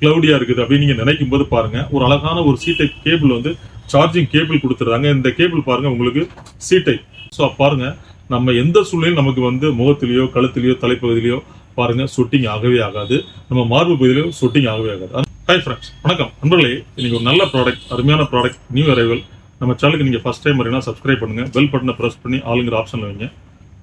Claudia இருக்குது அப்படின்னு நீங்க நினைக்கும் போது பாருங்க ஒரு அழகான ஒரு சீட்டை கேபிள் வந்து சார்ஜிங் கேபிள் கொடுத்துறாங்க இந்த கேபிள் பாருங்க உங்களுக்கு சீட்டை ஸோ பாருங்க நம்ம எந்த சூழ்நிலையும் நமக்கு வந்து முகத்திலேயோ கழுத்திலேயோ தலைப்பகுதியிலையோ பாருங்க சொட்டிங் ஆகவே ஆகாது. நம்ம மார்பு பகுதியிலையும் சொட்டிங் ஆகவே ஆகாது. ஹை ஃப்ரெண்ட்ஸ் வணக்கம். நண்பர்களே இன்னைக்கு ஒரு நல்ல ப்ராடக்ட் அருமையான ப்ராடக்ட் நியூ அரைவல் நம்ம சேனலுக்கு நீங்க ஃபர்ஸ்ட் டைம் வரீங்கன்னா சப்ஸ்கிரைப் பண்ணுங்க. பெல் பட்டனை ப்ரெஸ் பண்ணி ஆளுங்கிற ஆப்ஷன்ல வைங்க.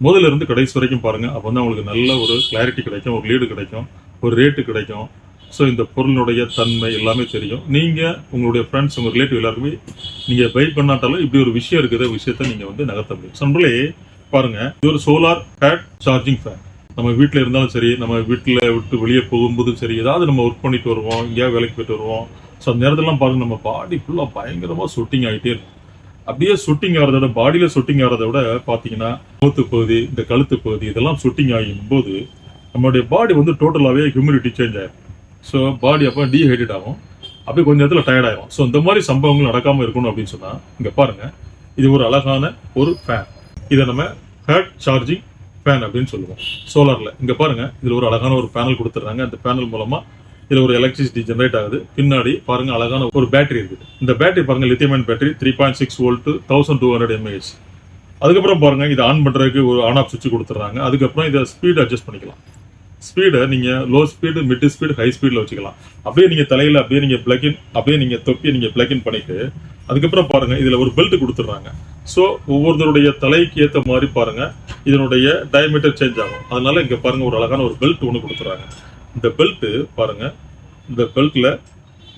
முதல்ல இருந்து கடைசி வரைக்கும் பாருங்க அப்போ வந்து உங்களுக்கு நல்ல ஒரு கிளாரிட்டி கிடைக்கும் ஒரு லீடு கிடைக்கும் ஒரு ரேட்டு கிடைக்கும். ஸோ இந்த பொருளினுடைய தன்மை எல்லாமே தெரியும். நீங்கள் உங்களுடைய ஃப்ரெண்ட்ஸ் உங்க ரிலேட்டிவ் எல்லாருக்குமே நீங்கள் பை பண்ணாட்டாலும் இப்படி ஒரு விஷயம் இருக்குது விஷயத்த நீங்கள் வந்து நகர்த்த முடியும். நண்பர்களே பாருங்க. இது ஒரு சோலார் பேட் சார்ஜிங் ஃபேன் நம்ம வீட்டில் இருந்தாலும் சரி நம்ம வீட்டில் விட்டு வெளியே போகும்போதும் சரி ஏதாவது நம்ம ஒர்க் பண்ணிட்டு வருவோம் எங்கேயாவது வேலைக்கு போயிட்டு வருவோம். ஸோ அந்த நேரத்துலலாம் பாருங்க நம்ம பாடி ஃபுல்லாக பயங்கரமாக சுட்டிங் ஆகிட்டே இருக்கும். அப்படியே சுட்டிங் ஆகிறத விட பாடியில் சுட்டிங் ஆகிறத விட பார்த்தீங்கன்னா மூத்து பகுதி இந்த கழுத்து பகுதி இதெல்லாம் சுட்டிங் ஆகும் போது நம்மளுடைய பாடி வந்து டோட்டலாகவே ஹியூமிடிட்டி சேஞ்ச் ஆகிடும் ஸோ பாடி அப்போ டீஹைட்ரேட் ஆகும். அப்படியே கொஞ்ச நேரத்தில் டயர்ட் ஆகும் ஸோ இந்த மாதிரி சம்பவங்கள் நடக்காமல் இருக்கணும் அப்படின்னு சொன்னால் இங்கே பாருங்கள் இது ஒரு அழகான ஒரு ஃபேன் இதை நம்ம ஹேட் சார்ஜிங் ஃபேன் அப்படின்னு சொல்லுவோம். சோலாரில் இங்கே பாருங்கள் இதில் ஒரு அழகான ஒரு பேனல் கொடுத்துட்றாங்க. அந்த பேனல் மூலமாக இதில் ஒரு எலக்ட்ரிசிட்டி ஜென்ரேட் ஆகுது. பின்னாடி பாருங்க அழகான ஒரு பேட்டரி இருக்குது. இந்த பேட்டரி பாருங்க lithium ion battery three point six volt thousand two hundred mAh அதுக்கப்புறம் பாருங்க இதை ஆன் பண்ணுறதுக்கு ஒரு ஆன் ஆஃப் சுவிட்ச் கொடுத்துட்றாங்க. அதுக்கப்புறம் இதை ஸ்பீட் அட்ஜஸ்ட் பண்ணிக்கலாம். ஸ்பீடை நீங்கள் low speed mid speed high ஸ்பீடில் வச்சுக்கலாம். அப்படியே நீங்கள் தலையில் அப்படியே நீங்கள் பிளக்இன் அப்படியே நீங்கள் தொப்பியை நீங்கள் பிளக்இன் பண்ணிட்டு அதுக்கப்புறம் பாருங்கள் இதில் ஒரு பெல்ட் கொடுத்துட்றாங்க. ஸோ ஒவ்வொருத்தருடைய தலைக்கு ஏற்ற மாதிரி பாருங்கள் இதனுடைய டயமீட்டர் சேஞ்ச் ஆகும். அதனால இங்கே பாருங்கள் ஒரு அழகான ஒரு பெல்ட் ஒன்று கொடுத்துட்றாங்க. இந்த பெல்ட்டு பாருங்க இந்த பெல்ட்டில்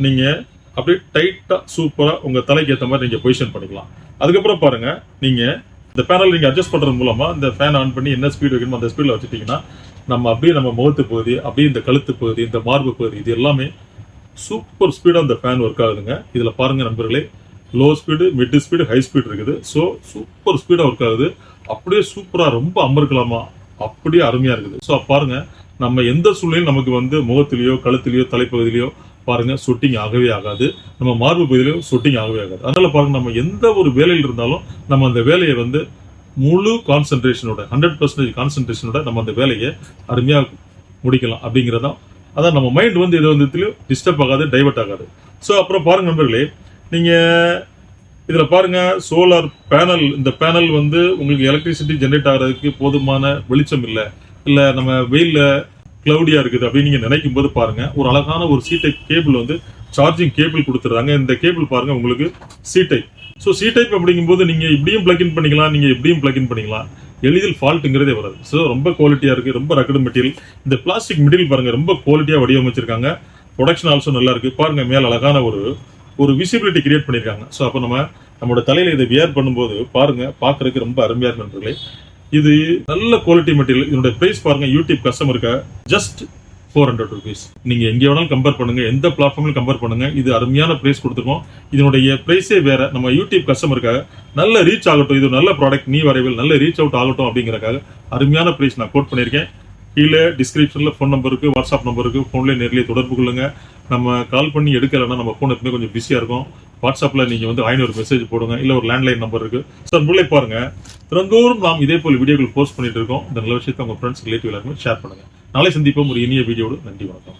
நீங்கள் அப்படியே டைட்டாக சூப்பராக உங்கள் தலைக்கு ஏற்ற மாதிரி நீங்கள் பொசிஷன் பண்ணிக்கலாம். அதுக்கப்புறம் பாருங்கள் நீங்கள் இந்த பேனல் நீங்கள் அட்ஜஸ்ட் பண்ணுறது மூலமாக இந்த ஃபேன் ஆன் பண்ணி என்ன ஸ்பீடு வைக்கணுமோ அந்த ஸ்பீடில் வச்சுட்டிங்கன்னா நம்ம அப்படியே நம்ம முகத்து பகுதி அப்படியே இந்த கழுத்து பகுதி இந்த மார்பு பகுதி இது எல்லாமே சூப்பர் ஸ்பீடாக இந்த ஃபேன் ஒர்க் ஆகுதுங்க. இதில் பாருங்கள் நண்பர்களே low speed mid speed high speed இருக்குது. ஸோ சூப்பர் ஸ்பீடாக ஒர்க் ஆகுது. அப்படியே சூப்பராக ரொம்ப அமர்க்கலாமா? அப்படியே அருமையாக இருக்குது. ஸோ பாருங்க நம்ம எந்த சூழ்நிலையும் நமக்கு வந்து முகத்திலேயோ கழுத்திலேயோ தலைப்பகுதியிலையோ பாருங்க சொட்டிங் ஆகவே ஆகாது. நம்ம மார்பு பகுதியிலையும் சொட்டிங் ஆகவே ஆகாது. அதனால பாருங்க நம்ம எந்த ஒரு வேலையில் இருந்தாலும் நம்ம அந்த வேலையை வந்து முழு கான்சென்ட்ரேஷனோட ஹண்ட்ரட் பர்சன்டேஜ் கான்சென்ட்ரேஷனோட நம்ம அந்த வேலையை அருமையாக முடிக்கலாம் அப்படிங்கிறதான் அதான் நம்ம மைண்ட் வந்து எது வந்து டிஸ்டர்ப் ஆகாது டைவெர்ட் ஆகாது. ஸோ அப்புறம் பாருங்க நண்பர்களே நீங்கள் இதில் பாருங்க சோலார் பேனல் இந்த பேனல் வந்து உங்களுக்கு எலக்ட்ரிசிட்டி ஜென்ரேட் ஆகிறதுக்கு போதுமான வெளிச்சம் இல்லை. இல்லை நம்ம வெயிலில் க்ளவுடியாக இருக்குது அப்படின்னு நீங்கள் நினைக்கும் போது பாருங்க ஒரு அழகான ஒரு சீட்டை கேபிள் வந்து சார்ஜிங் கேபிள் கொடுத்துட்றாங்க. இந்த கேபிள் பாருங்க உங்களுக்கு சீட்டை ஸோ சி டைப் அப்படிங்கும்போது நீங்கள் இப்படியும் பிளக்இன் பண்ணிக்கலாம் நீங்கள் இப்படியும் பிளக்இன் பண்ணிக்கலாம். எளிதில் ஃபால்ட்டுங்கிறதே வராது. ஸோ ரொம்ப குவாலிட்டியாக இருக்குது ரொம்ப ரக்கடு மெட்டீரியல் இந்த பிளாஸ்டிக் மெட்டீரியல் பாருங்கள் ரொம்ப குவாலிட்டியாக வடிவமைச்சிருக்காங்க. ப்ரொடக்ஷன் ஆல்சோ நல்லா இருக்குது பாருங்கள் மேலே அழகான ஒரு ஒரு விசிபிலிட்டி கிரியேட் பண்ணியிருக்காங்க ஸோ அப்போ நம்ம நம்மளோட தலையில் இதை வியர் பண்ணும்போது பாருங்கள் பார்க்குறதுக்கு ரொம்ப அருமையாக இருக்கு நண்பர்களே. இது நல்ல குவாலிட்டி மெட்டீரியல் இதனுடைய ப்ரைஸ் பாருங்கள் யூடியூப் கஸ்டமருக்கு ஜஸ்ட் ஃபோர் ஹண்ட்ரட் ருபீஸ் நீங்கள் எங்கே வேணாலும் கம்பேர் பண்ணுங்கள் எந்த பிளாட்ஃபார்ம்லையும் கம்பேர் பண்ணுங்கள் இது அருமையான ப்ரைஸ் கொடுத்துருக்கோம். இதனுடைய ப்ரைஸே வேறு நம்ம யூடியூப் கஸ்டமருக்காக நல்ல ரீச் ஆகட்டும் இது நல்ல ப்ராடக்ட் நீ வரைவில் நல்ல ரீச் அவுட் ஆகட்டும் அப்படிங்கிறக்காக அருமையான ப்ரைஸ் நான் கோட் பண்ணியிருக்கேன். கீழே டிஸ்கிரிப்ஷனில் ஃபோன் நம்பருக்கு வாட்ஸ்அப் நம்பருக்கு ஃபோன்லேயே நேரிலே தொடர்பு கொள்ளுங்க. நம்ம கால் பண்ணி எடுக்கலைன்னா நம்ம ஃபோன் எப்பவுமே கொஞ்சம் பிஸியாக இருக்கும். வாட்ஸ்அப்பில் நீங்கள் வந்து ஐநூறு மெசேஜ் போடுங்க இல்லை ஒரு லேண்ட்லைன் நம்பர் இருக்குது சார் முல்லை பாருங்க. தினந்தோறும் நாம் இதே போல் வீடியோக்கள் போஸ்ட் பண்ணிட்டு இருக்கோம். இந்த நல்ல விஷயத்தை உங்க ஃப்ரெண்ட்ஸ் ரிலேட்டிவ் எல்லாருமே ஷேர் பண்ணுங்கள் நாளை சந்திப்போம் ஒரு இனிய வீடியோடு நன்றி வணக்கம்